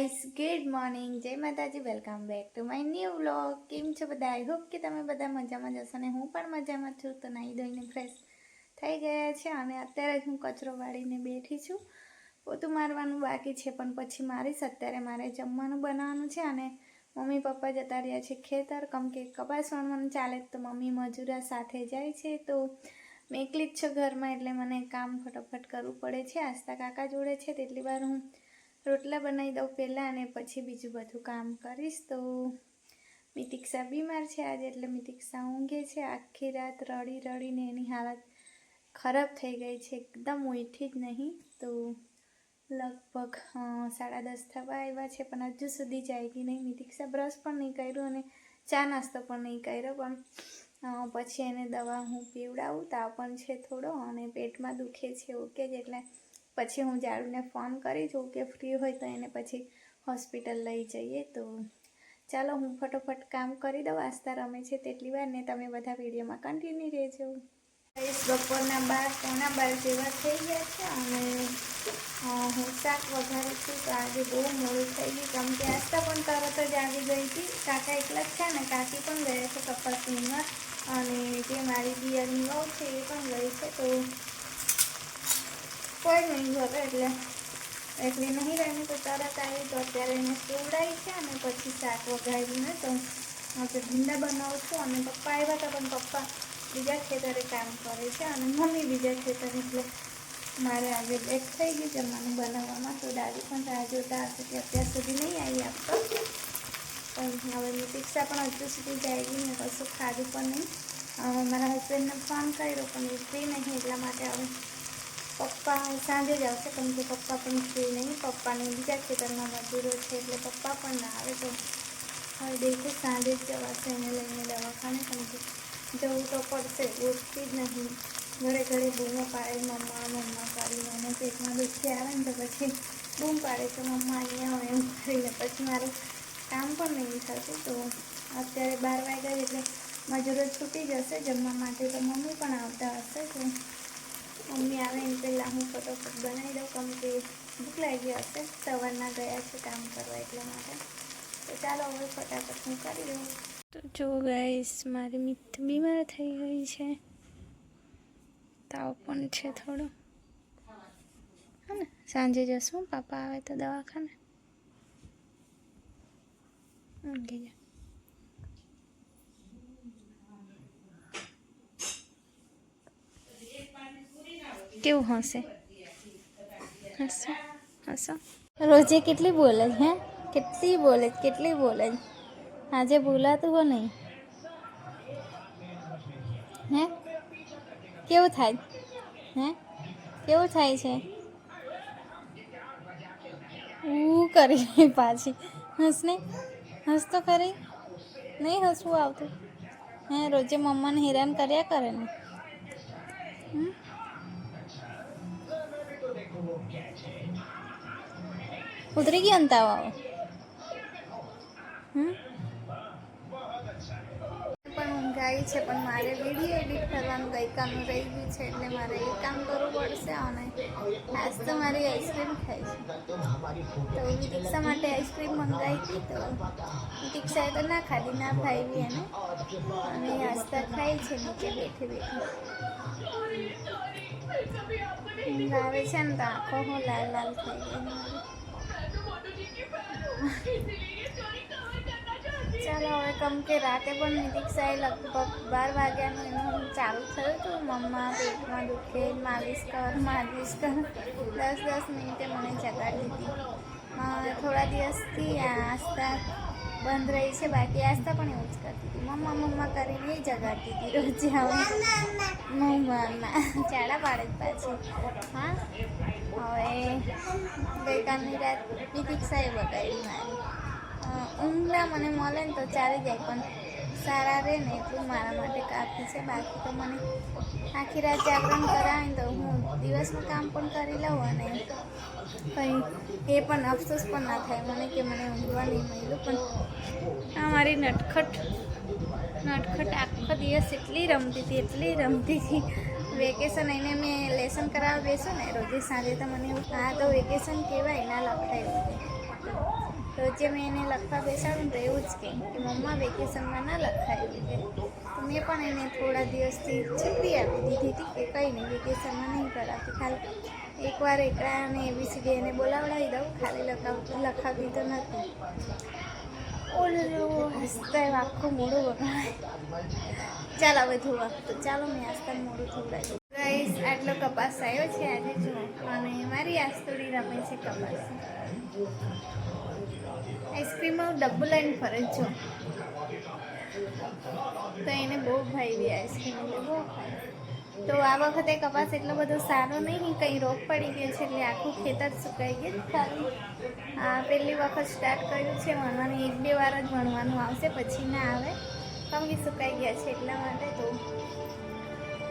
Guys good morning જય માતાજી welcome back to my new vlog કેમ છો બધા? આઈ હોપ કે તમે બધા મજામાં જશો ને હું પણ મજામાં છું. તો નાહી ધોઈને ફ્રેશ થઈ ગયા છે અને અત્યારે જ હું કચરો વાળીને બેઠી છું. પોતું મારવાનું બાકી છે, પણ પછી મારીશ. અત્યારે મારે જમવાનું બનાવવાનું છે અને મમ્મી પપ્પા જતા રહ્યા છે ખેતર. કમ કે કપાસ વણવાનું ચાલે તો મમ્મી મજૂરા સાથે જાય છે. તો મેં એકલી જ છું ઘરમાં, એટલે મને કામ ફટાફટ કરવું પડે છે. આસ્તા કાકા જોડે છે, તેટલી વાર હું રોટલા બનાવી દઉં પહેલાં અને પછી બીજું બધું કામ કરીશ. તો મિતિક્ષા બીમાર છે આજે, એટલે મિતિક્ષા ઊંઘે છે. આખી રાત રડી રડીને એની હાલત ખરાબ થઈ ગઈ છે. એકદમ ઉઠી જ નહીં. તો લગભગ સાડા દસ થવા આવ્યા છે, પણ હજુ સુધી જાગી નહીં. મિતિક્ષા બ્રશ પણ નહીં કર્યું અને ચા નાસ્તો પણ નહીં કર્યો. પણ પછી એને દવા હું પીવડાવું. તાવ પણ છે થોડો અને પેટમાં દુખે છે ઓકે જ, એટલે પછી હું જાડુને ફોન કરી જોઉં કે ફ્રી હોય તો એને પછી હોસ્પિટલ લઈ જઈએ. તો ચાલો હું ફટોફટ કામ કરી દઉં. આસ્તા રમે છે તેટલી વાર ને તમે બધા વિડીયોમાં કન્ટિન્યુ રહેજો. બપોરના બાર પોણા બાર જેવા થઈ ગયા છે અને હું શાક વઘારું છું તો આજે બહુ મોડું થઈ ગયું. કેમ કે આસ્તા પણ તરત જ આવી ગઈ હતી. કાકા એકલા જ છે ને, કાકી પણ ગયા છે કપાસ વીણવા. અને જે મારી દિયરની વહુ છે એ પણ ગઈ છે. તો કોઈ નહીં ઘરે એટલે એટલી નહીં રહીને તો તરત આવી તો અત્યારે એને સુવડાવી છે અને પછી શાક વઘારીને તો આપણે ભીંડા બનાવું છું. અને પપ્પા આવ્યા હતા, પણ પપ્પા બીજા ખેતરે કામ કરે છે અને મમ્મી બીજા ખેતરે, એટલે મારે આજે લેટ થઈ ગયું જમવાનું બનાવવામાં. તો દાદી પણ રાહ જોતા હશે કે અત્યાર સુધી નહીં આવી આપતો પણ હવે મિતિક્ષા પણ હજુ સુધી જાય ગઈ ને કશું ખાધું પણ નહીં. મારા હસબન્ડને ફોન કર્યો, પણ એ નહીં એટલા માટે હવે પપ્પા સાંજે જ આવશે, કેમ કે પપ્પા પણ ફ્રી નહીં. પપ્પાને બીજા ખેતરમાં મજૂરો છે એટલે પપ્પા પણ ના આવે, તો હવે દેખું સાંજે જ જવાશે એને લઈને દવાખાને, કેમ કે જવું તો પડશે, ઉઠતી જ નહીં. ઘરે ઘરે બૂમો પાડે, મમ્મા મમ્મા કરીને મને પેટમાં દુખી આવે ને તો પછી બૂમ પાડે તો મમ્મા, અહીંયા હોય એમ કરીને પછી મારું કામ પણ નહીં થતું, તો અત્યારે બાર વાગ્યા એટલે મજૂરો છૂટી જશે જમવા માટે, તો મમ્મી પણ આવતા હશે, તો મમ્મી આવે એની પહેલાં હું ફટોફટ બનાવી દઉં કેમ કે ભૂખ લાગી હશે. સવારના ગયા છે કામ કરવા એટલા માટે. તો ચાલો હવે ફટાફટ હું કરી દઉં તો જો ગાઈસ મારી મિત બીમાર થઈ ગઈ છે. તાવ પણ છે થોડો. હા ને, સાંજે જશું. પાપા આવે તો દવાખાને. ઊંઘી જા. કેવું હશે? હસો હસો રોજે કેટલી બોલે હે? કેટલી બોલે કેટલી બોલે. આજે બોલાતું હો નહીં. હે? કેવું થાય? હે? કેવું થાય છે? હું કરી પાછી. હસ નહીં હસ તો ખરી? નહીં હસવું આવતું. હે, રોજે મમ્માને હેરાન કર્યા કરે ને? ઉતરી ગયો ને તાવ આવો. હમ? પણ ઊંઘ આવી છે, પણ મારે વીડિયો એડિટ કરવાનું ગઈકાલનું રહી ગયું છે, એટલે મારે એ કામ કરવું પડશે અને આજ તો મારી આઈસ્ક્રીમ ખાઈ છે. તો દીક્ષા માટે આઈસ્ક્રીમ મંગાવી હતી તો દીક્ષાએ તો ના ખાધી, ના ભાવી એને. અને આસ્તા ખાઈ છે, નીચે બેઠી બેઠી. આવે છે ને તો આંખો હું લાલ લાલ થઈ ગઈ કમ કે રાતે પણ નિતિક્ષાએ લગભગ બાર વાગ્યાનું એનું ચાલુ થયું હતું. મમ્મા પેટમાં દુખે, માલિશ કર માલિશ કર. દસ દસ મિનિટે મને જગાડી દીધી. થોડા દિવસથી આ આસ્થા બંધ રહી છે. બાકી આસ્થા પણ એવું જ કરતી હતી. મમ્મા મમ્મા કરીને એ જગાડતી હતી રોજ હવે મમ્મા ચાડા પાડે પાછી. હા? હવે ગઈકાલની રાત નિતિક્ષાએ બગાડી મારી. અ, ઊંઘના મને મળે ને તો ચાલી જાય પણ સારા રહે ને એટલું મારા માટે કાફી છે. બાકી તો મને આખી રાત જાગરણ કરાવીને તો હું દિવસનું કામ પણ કરી લઉં અને કંઈ એ પણ અફસોસ પણ ના થાય મને કે મને ઊંઘવા નહીં મળ્યું. પણ આ મારી નટખટ નટખટ આખો દિવસ એટલી રમતી હતી એટલી રમતી હતી. વેકેશન એને મેં લેસન કરાવવા બેસું ને રોજે સાંજે તો મને એવું હા તો વેકેશન કહેવાય ના લખાયું. રોજે મેં એને લખવા બેસાડું તો એવું જ કહે કે મમ્મા વેકેશનમાં ના લખાયું તો મેં પણ એને થોડા દિવસથી છૂટી આપી દીધી હતી કે કંઈ નહીં વેકેશનમાં નહીં કરાવતી ખાલી એકવાર એકડા અને એબીસીડી એને બોલાવડાવી દઉં, ખાલી લખાવ લખાવતી તો નથી. ઓલું હસતા આખું મોડું વગાડે. ચાલો હવે ધોવા. તો ચાલો મેં આજકાલ મોડું થોડાય ગાઈસ આટલો કપાસ આવ્યો છે આજે જો. અને મારી આસ્તોડી રમે છે કપાસ. આઈસ્ક્રીમમાં ડબ્બુ લઈને ફરે છો. તો એને બહુ ભાવી આઈસ્ક્રીમ એટલે બહુ તો આ વખતે કપાસ એટલો બધો સારો નહીં, કંઈ રોગ પડી ગયો છે એટલે આખું ખેતર સુકાઈ ગયું. સારું. આ પહેલી વખત સ્ટાર્ટ કર્યું છે વણવાની એક બે વાર જ વણવાનું આવશે, પછી ના આવે. કમી સુકાઈ ગયા છે એટલા માટે તો.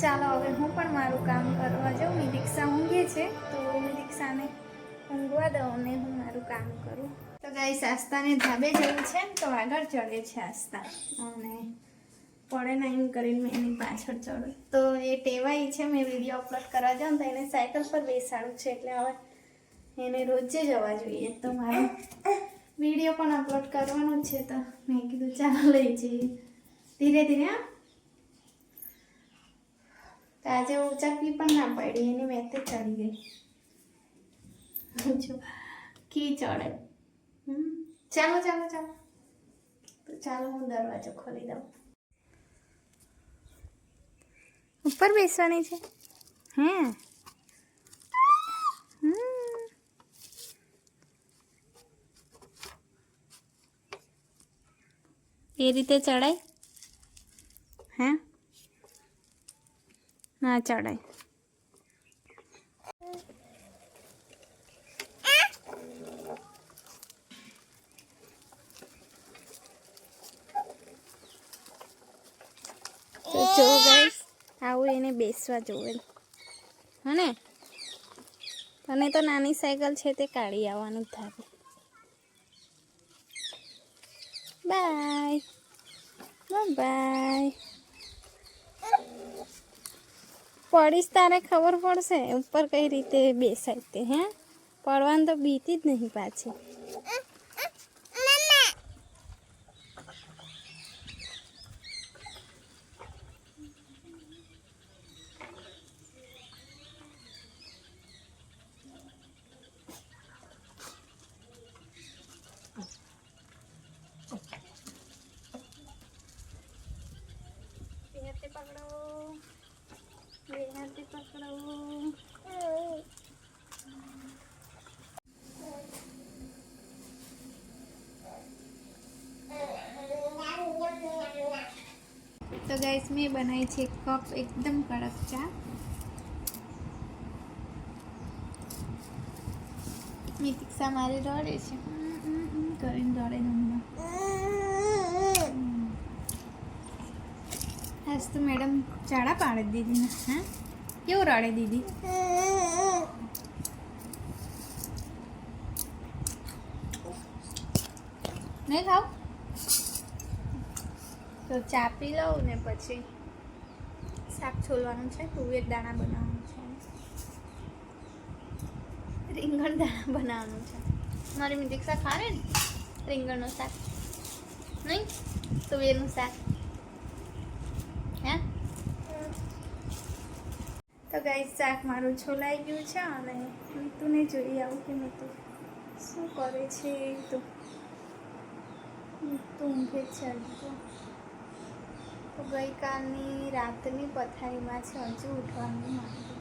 ચાલો, હવે હું પણ મારું કામ કરવા જાઉં. મેં દીક્ષા ઊંઘે છે, તો મી દીક્ષાને ઊંઘવા દઉં અને હું મારું કામ કરું. તો ગાઈસ આસ્તાને ધાબે જવું છે તો આગળ ચડે છે આસ્તા. અને પડે ના એમ કરીને મેં એની પાછળ ચડું તો એ ટેવાય છે, મેં વીડિયો અપલોડ કરવા જાઉં તો એને સાયકલ પર બેસાડું છે, એટલે હવે એને રોજે જવા જોઈએ. તો મારે વીડિયો પણ અપલોડ કરવાનો છે, તો મેં કીધું, ચાલો લઈ જઈએ. ધીરે ધીરે તો આજે ઉચાકવી પણ ના પડી, એની મેં તે ચડી ગઈ. જો કી ચડે. ચાલો ચાલો ચાલો. ચાલો હું દરવાજો ખોલી દઉં. ઉપર બેસવાની છે? હે. એ રીતે ચડાય? હે? ના ચડાય તો જો ગાઈસ આવું એને બેસવા જોવે હને? તને તો નાની સાયકલ છે તે કાઢી આવવાનું થાય બાય બાય. પડીશ તારે ખબર પડશે ઉપર કઈ રીતે બેસાય તે, હે? પડવાનું તો બીતી જ નહીં પાછી. તો ગાઈસ મેં બનાવી છે કપ એકદમ કડક ચા. મેં તીક્ષા મારી રડે છે. કરીને રડે હમણાં. આજ તો મેડમ ચાડા પાડી દીધી ને, હા? કેવું રડે દીદી? નહીં ખાવ? તો ચા પી લઉં ને પછી શાક છોલવાનું છે તુવેર દાણા બનાવવાનું છે. રીંગણ દાણા બનાવવાનું છે. મારી મિતિક્ષા ખારે ને? રીંગણનું શાક. નહીં? તુવેરનું શાક હે તો ગાઈ શાક મારું છોલાઈ ગયું છે અને મીતુને જોઈ આવું કે મીતુ શું કરે છે તો મીતુ ઊંઘે છે હજુ તો. ગઈકાલની રાતની પથારીમાં છે હજુ ઉઠવાનું માંગી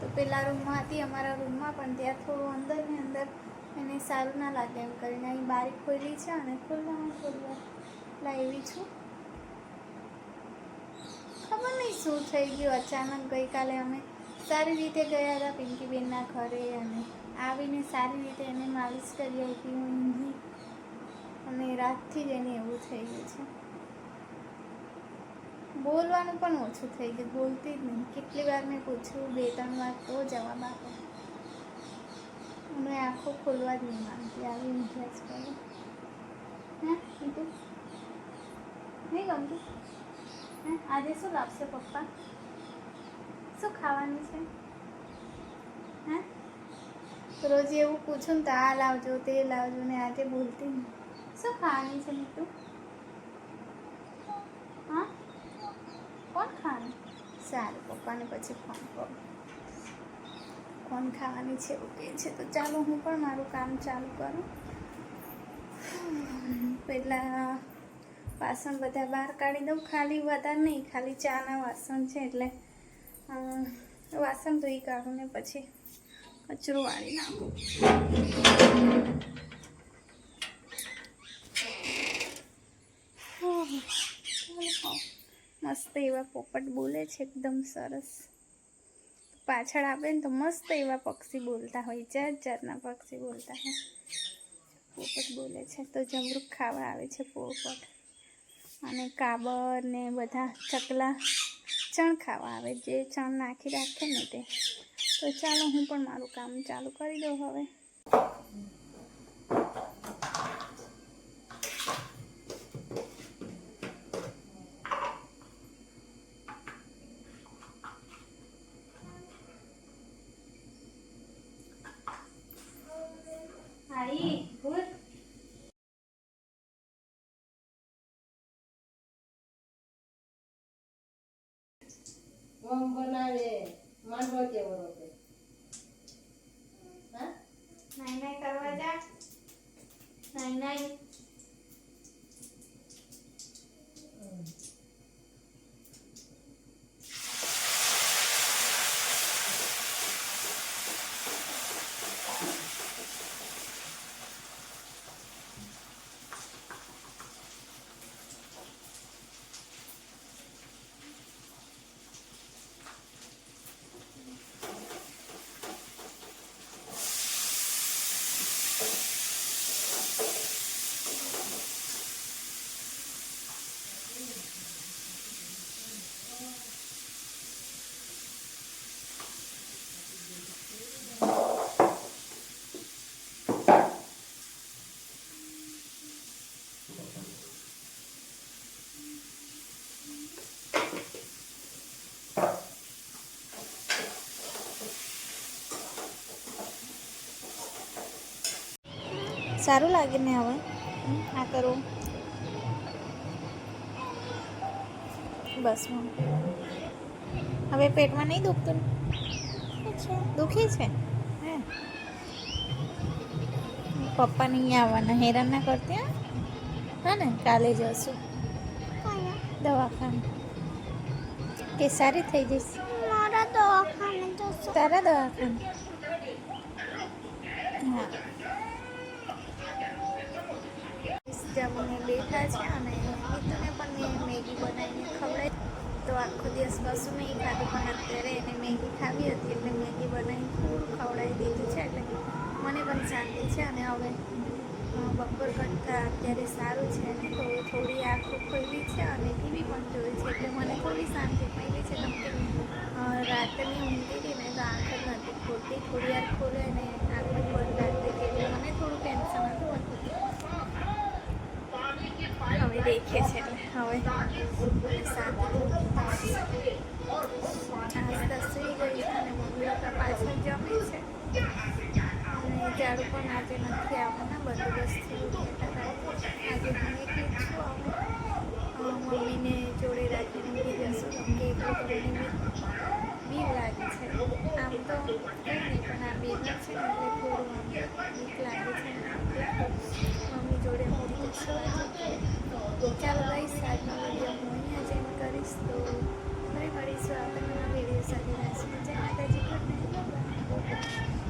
તો પેલા રૂમમાં હતી, અમારા રૂમમાં પણ ત્યાં થોડું અંદર ને અંદર એને સારું ના લાગે એમ કરીને અહીં બારી ખોલી છે અને ખોલવામાં ખોલવા લાવી છું ખબર નહીં શું થઈ ગયું? અચાનક ગઈકાલે અમે સારી રીતે ગયા હતા પિંકીબેનના ઘરે અને આવીને સારી રીતે એને માલિશ કરી હતી ઊંઘી અને રાતથી જ એને એવું થઈ ગયું છે. બોલવાનું પણ ઓછું થઈ ગયું. બોલતી જ નહીં. કેટલી વાર મેં પૂછ્યું, બે ત્રણ વાર તો જવાબ આપો અને આંખો ખોલવા જ નહીં માંગતી. આવી ઊંઘ્યા જ કરે હા નહીં ગમતું? આજે શું લાવશે પપ્પા? શું ખાવાનું છે? હે? રોજ એવું પૂછું ને તો આ લાવજો તે લાવજો ને આજે બોલતી નહીં. શું ખાવાની છે મીઠું હા? કોણ ખાવાનું? સારું પપ્પાને પછી ફોન કરું. કોણ ખાવાની છે એવું કહે છે તો ચાલો હું પણ મારું કામ ચાલુ કરું. પહેલાં વાસણ બધા બહાર કાઢી દઉં. ખાલી વધારે નહીં ખાલી ચાના વાસણ છે એટલે અ, વાસણ ધોઈ કાઢું ને પછી કચરો વાળી નાખું. ઓહ, ચાલો. મસ્ત એવા પોપટ બોલે છે એકદમ સરસ. પાછળ આવે ને તો મસ્ત એવા પક્ષી બોલતા હોય જાત જાતના પક્ષી બોલતા હોય. પોપટ બોલે છે તો જમરૂક ખાવા આવે છે પોપટ. અને કાબર ને બધા ચકલા ચણ ખાવા આવે. જે ચણ નાખી રાખે ને તે. તો ચાલો હું પણ મારું કામ ચાલુ કરી દઉં હવે. ગમ બનાવે માંડવો કેવો રોપે હા? નાઈ નાઈ કરવા જા. નાઈ નાઈ સારું લાગે ને હવે? આ કરું. બસ. હવે પેટમાં નહીં દુખતું દુખે છે? હે પપ્પા નહીં આવવાના હેરાન ના કરતી હા? ને કાલે જશું. દવાખાને. કે સારી થઈ જઈશ. મારા દવાખાને તારા દવાખાને? હા. જમીને બેઠા છે અને મિત્રને પણ મેં મેગી બનાવીને ખવડાવી. તો આખો દિવસ કશું નહીં ખાધું પણ અત્યારે એને મેગી ખાવી હતી એટલે મેગી બનાવીને થોડું ખવડાવી દીધું છે એટલે મને પણ શાંતિ છે અને હવે બપોર કરતાં અત્યારે સારું છે અને તો થોડી આંખો ખોલી છે અને ટીવી પણ જોઈ છે એટલે મને થોડી શાંતિ મળી છે. કેમ કે અ, રાતની ઊંઘી હતી ને તો આંખ જ નથી ખોલતી. થોડી વાર ખોલે અને આંખ બંધ રાખતી હતી એટલે મને થોડું ટેન્શન હતું દેખે છે. એટલે હવે આસ્તા સુઈ ગઈ અને મમ્મી લોકો પાછળ જમે છે. અને ઝાડુ પણ આજે નથી આવવાના બંદોબસ્તથી કહેતા આજે હું એકલી છું મમ્મીને જોડે રાખીને બી બીક લાગે છે. આમ તો